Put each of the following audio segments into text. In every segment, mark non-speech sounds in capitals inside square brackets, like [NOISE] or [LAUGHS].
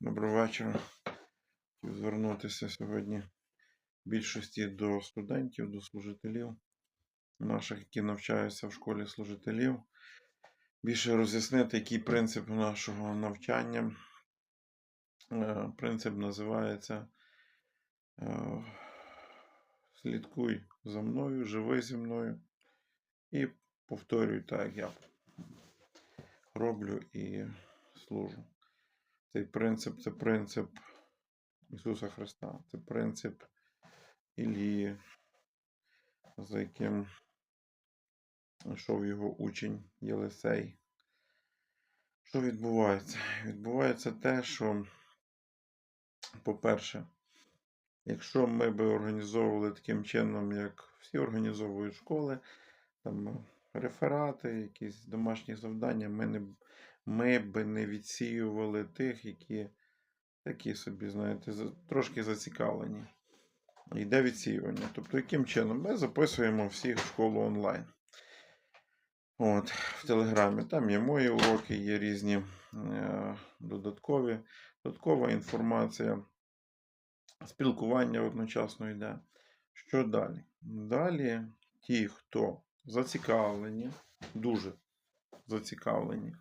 Доброго вечора. Хотів звернутися сьогодні більшості до студентів, до служителів наших, які навчаються в школі служителів. Більше роз'яснити, який принцип нашого навчання. Е, Принцип називається е, Слідкуй за мною, живи зі мною і повторюй так, як я роблю і служу. Цей принцип це принцип Ісуса Христа. Це принцип Ілії, за яким йшов його учень Єлисей. Що відбувається? Відбувається те, що, по-перше, якщо ми би організовували таким чином, як всі організовують школи, там реферати, якісь домашні завдання, ми не, ми би не відсіювали тих, які такі собі, знаєте, трошки зацікавлені. Йде відсіювання. Тобто, яким чином? Ми записуємо всіх в школу онлайн. От, в Телеграмі. Там є мої уроки, є різні е, додаткові, додаткова інформація, спілкування одночасно йде. Що далі? Далі ті, хто зацікавлені, дуже зацікавлені,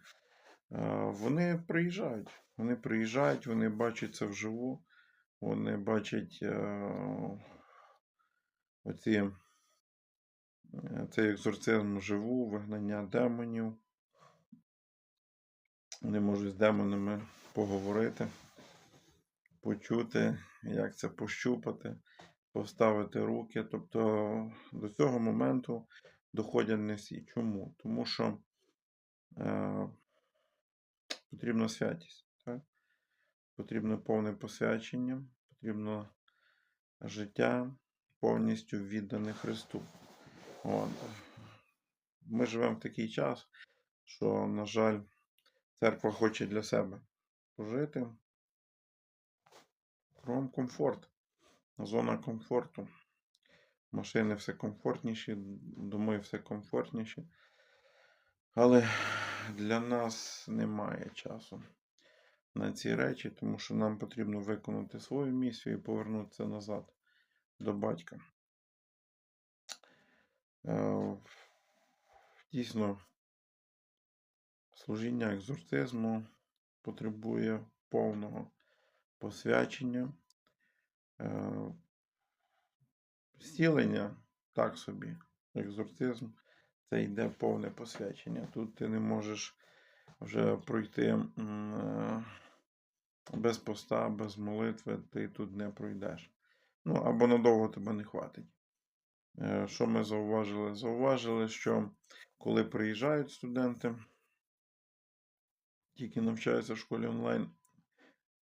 вони приїжджають. Вони приїжджають, вони бачать це вживу, вони бачать е, оці, е, цей екзорцизм вживу, вигнання демонів. Вони можуть з демонами поговорити, почути, як це пощупати, поставити руки. Тобто до цього моменту доходять не всі. Чому? Тому що е, потрібна святість. Так? Потрібно повне посвячення, потрібно життя повністю віддане Христу. От. Ми живемо в такий час, що, на жаль, церква хоче для себе пожити. Кром комфорт. Зона комфорту. Машини все комфортніші, доми все комфортніші. Але для нас немає часу на ці речі, тому що нам потрібно виконати свою місію і повернутися назад до батька. Е, Дійсно, служіння екзорцизму потребує повного посвячення. Е, Зцілення так собі, екзорцизм це йде повне посвячення. Тут ти не можеш вже пройти е, без поста, без молитви, ти тут не пройдеш. Ну, або надовго тебе не хватить. Е, Що ми зауважили? Зауважили, що коли приїжджають студенти, які навчаються в школі онлайн,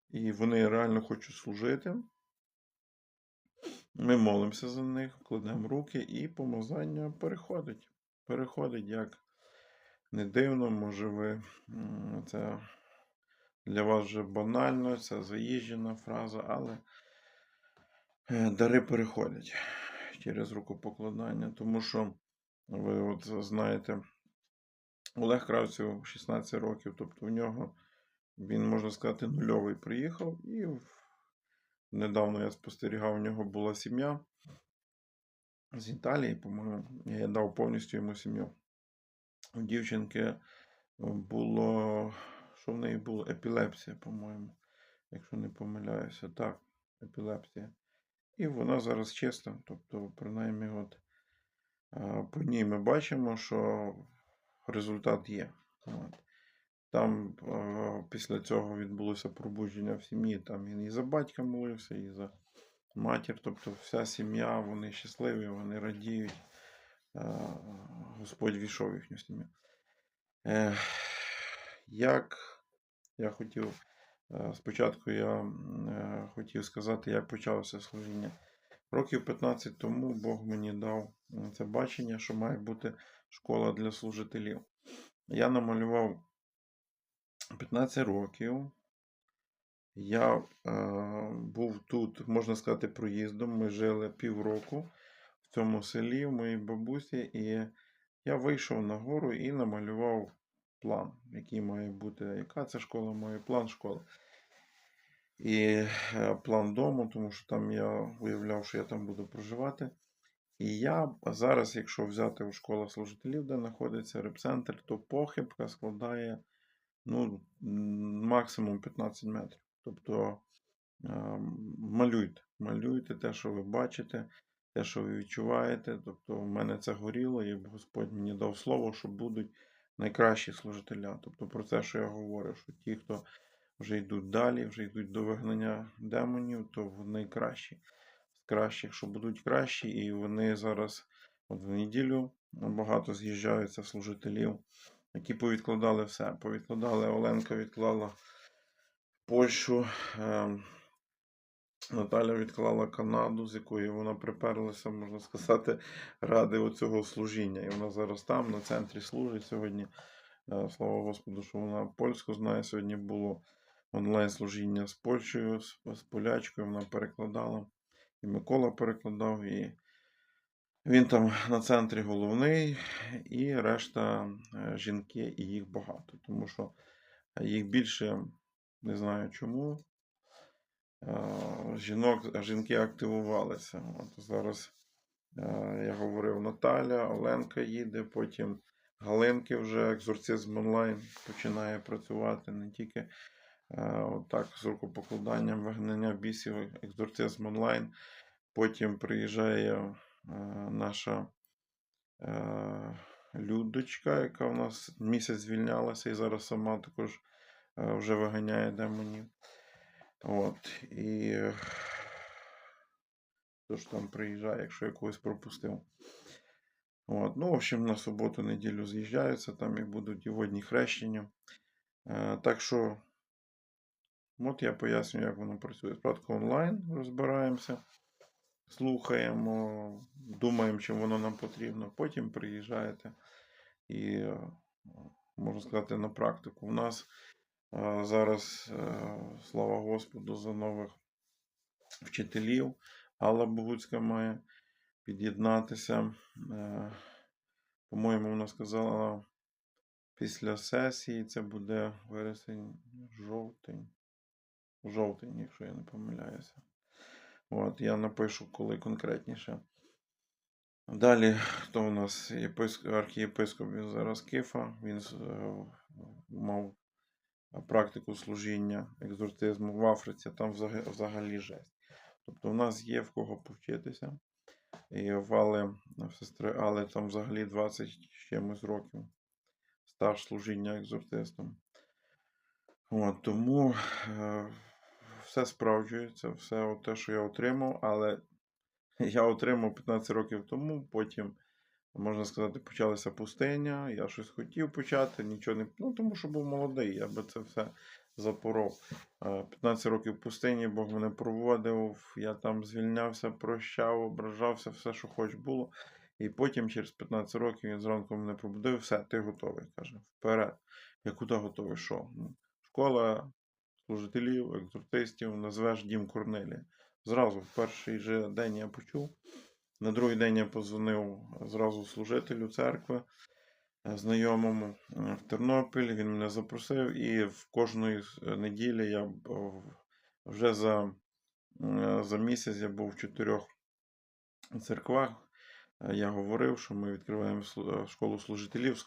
і вони реально хочуть служити, ми молимося за них, кладемо руки, і помазання переходить. Переходить, як не дивно, може ви це для вас вже банально, це заїжджена фраза, але е, дари переходять через рукопокладання, тому що ви от знаєте, Олег Кравців 16 років, тобто в нього він, можна сказати, нульовий приїхав, і недавно я спостерігав, у нього була сім'я з Італії, по-моєму, я дав повністю йому сім'ю. У дівчинки було, що в неї було? Епілепсія, по-моєму, якщо не помиляюся. Так, епілепсія. І вона зараз чиста. Тобто, принаймні, от, по ній ми бачимо, що результат є. От. Там після цього відбулося пробудження в сім'ї. Там він і за батька молився, і за матір. Тобто вся сім'я, вони щасливі, вони радіють. Господь війшов їхню сім'ю. Е, Як я хотів, е, спочатку я е, хотів сказати, як почалося служіння. Років 15 тому Бог мені дав це бачення, що має бути школа для служителів. Я намалював 15 років. Я е, був тут, можна сказати, проїздом. Ми жили півроку в цьому селі, в моїй бабусі, і я вийшов на гору і намалював план, який має бути, яка це школа має, план школи. і е, план дому, тому що там я уявляв, що я там буду проживати. І я зараз, якщо взяти у школа служителів, де знаходиться репцентр, то похибка складає ну, максимум 15 метрів. Тобто е, малюйте, малюйте те, що ви бачите, те, що ви відчуваєте. Тобто, в мене це горіло, і Господь мені дав слово, що будуть найкращі служителя. Тобто про те, що я говорю, що ті, хто вже йдуть далі, вже йдуть до вигнання демонів, то вони кращі. З кращих, що будуть кращі, і вони зараз, от в неділю, багато з'їжджаються служителів, які повідкладали все. Повідкладали, Оленка відклала Польщу, ем, Наталя відклала Канаду, з якої вона приперлася, можна сказати, ради оцього служіння. І вона зараз там, на центрі служить сьогодні. Е, Слава Господу, що вона польську знає. Сьогодні було онлайн-служіння з Польщею, з, полячкою, вона перекладала. І Микола перекладав, і він там на центрі головний, і решта е, жінки, і їх багато. Тому що їх більше, не знаю чому. Жінок, жінки активувалися. От зараз е, я говорив Наталя, Оленка їде, потім Галинки вже екзорцизм онлайн починає працювати не тільки е, отак з рукопокладанням вигнання бісів, екзорцизм онлайн. Потім приїжджає е, наша Людочка, яка у нас місяць звільнялася і зараз сама також вже виганяє демонів. От. І хто ж там приїжджає, якщо я когось пропустив. От. Ну, в общем, на суботу-неділю з'їжджаються, там і будуть і водні хрещення. Е, так що, от я пояснюю, як воно працює. Спочатку онлайн розбираємося, слухаємо, думаємо, чим воно нам потрібно. Потім приїжджаєте і, е, можна сказати, на практику. У нас зараз, е, слава Господу, за нових вчителів. Алла Богуцька має під'єднатися. Е, По-моєму, вона сказала після сесії це буде вересень, жовтень. Жовтень, якщо я не помиляюся. От, я напишу, коли конкретніше. Далі, хто у нас єписк... архієпископ він зараз Кифа, він е, мав практику служіння екзорцизму в Африці, там взаг- взагалі жесть. Тобто, у нас є в кого повчитися. І вали в сестри Але там взагалі 20 чимось років стаж служіння екзортистом. От, тому е, все справджується, все те, що я отримав, але [LAUGHS] я отримав 15 років тому, потім, можна сказати, почалася пустиня, я щось хотів почати, нічого не. Ну, тому що був молодий, я би це все запоров. Е, 15 років пустині, Бог мене проводив, я там звільнявся, прощав, ображався, все, що хоч було. І потім, через 15 років, він зранку мене пробудив, все, ти готовий. каже, вперед. Я куди готовий? Що? Ну, Школа служителів, екзортистів, назвеш дім Корнелія. Зразу в перший же день я почув. На другий день я позвонив зразу служителю церкви, е, знайомому е, в Тернопіль. Він мене запросив, і в кожної е, неділі я вже за, за місяць я був в чотирьох церквах. Я говорив, що ми відкриваємо школу служителів.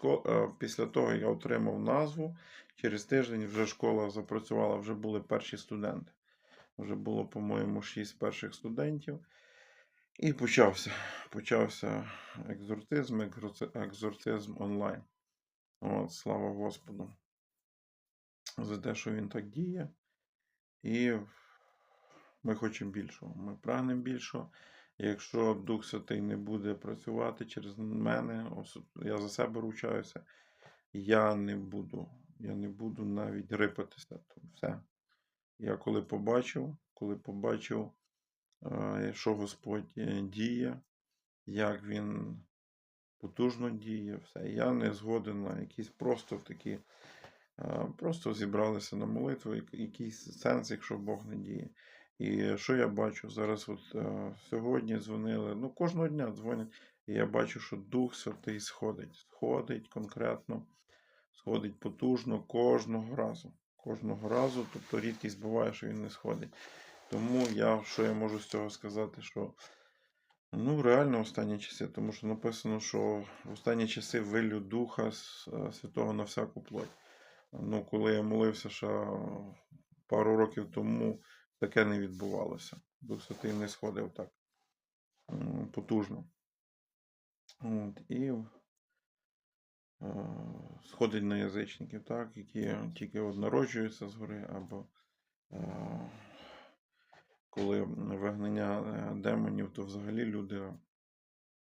Після того я отримав назву. Через тиждень вже школа запрацювала, вже були перші студенти. Вже було, по-моєму, шість перших студентів. І почався. Почався екзорцизм, екзорци- екзорцизм онлайн. От, слава Господу. За те, що він так діє. І ми хочемо більшого. Ми прагнемо більшого. Якщо Дух Святий не буде працювати через мене, я за себе ручаюся, я не буду. Я не буду навіть рипатися. То Все. Я коли побачив, коли побачив, що Господь е, діє, як Він потужно діє, все. Я не згоден на якісь просто такі, е, просто зібралися на молитву, якийсь сенс, якщо Бог не діє. І що я бачу? Зараз от е, сьогодні дзвонили, ну кожного дня дзвонять, і я бачу, що Дух Святий сходить. Сходить конкретно, сходить потужно кожного разу. Кожного разу, тобто рідкість буває, що він не сходить. Тому я, що я можу з цього сказати, що ну, реально останні часи, тому що написано, що в останні часи вилю Духа е, Святого на всяку плоть. Ну, коли я молився ще пару років тому, таке не відбувалося. Дух Святий не сходив так потужно. От, і е, сходить на язичників, так, які тільки от народжуються згори, або е, коли вигнання е, демонів, то взагалі люди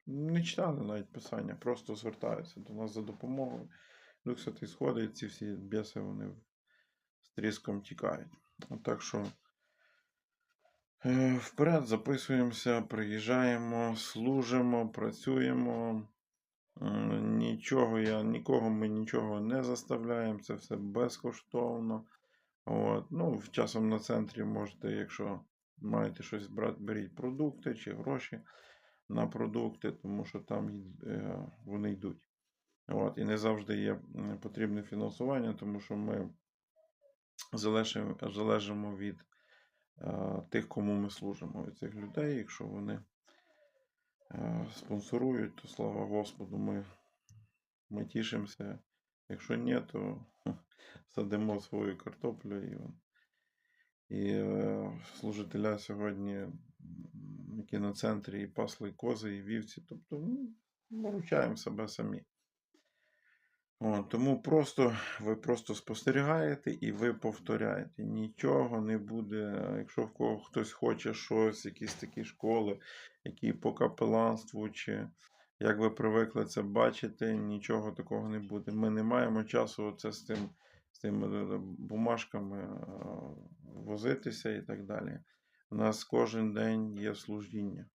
не читали навіть писання, просто звертаються до нас за допомогою. Дух Святий сходить, ці всі біси вони з тріском тікають. Так що е, вперед записуємося, приїжджаємо, служимо, працюємо. Е, Нічого я, нікого ми нічого не заставляємо, це все безкоштовно. От. Ну, часом на центрі можете, якщо маєте щось брати, беріть продукти чи гроші на продукти, тому що там е, вони йдуть. От. І не завжди є потрібне фінансування, тому що ми залежимо, залежимо від е, тих, кому ми служимо, від цих людей. Якщо вони е, спонсорують, то слава Господу, ми, ми тішимося. Якщо ні, то садимо свою картоплю і, і е, служителя сьогодні, м, які на центрі і пасли кози, і вівці, тобто ну, виручаємо себе самі. О, тому просто ви просто спостерігаєте і ви повторяєте. Нічого не буде. Якщо в кого хтось хоче щось, якісь такі школи, які по капеланству, чи як ви привикли це бачити, нічого такого не буде. Ми не маємо часу оце з тим, з тими е, бумажками е, возитися і так далі. У нас кожен день є служіння.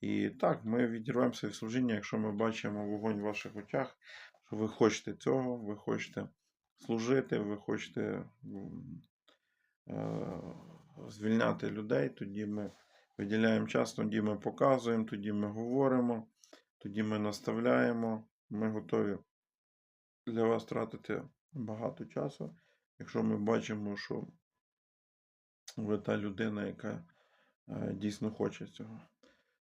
І так, ми відірвемося від служіння, якщо ми бачимо вогонь в ваших очах, що ви хочете цього, ви хочете служити, ви хочете е, звільняти людей, тоді ми виділяємо час, тоді ми показуємо, тоді ми говоримо, тоді ми наставляємо. Ми готові для вас тратити багато часу, якщо ми бачимо, що ви та людина, яка е, дійсно хоче цього.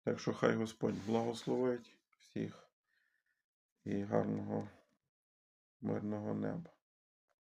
Так що хай Господь благословить всіх і гарного мирного неба.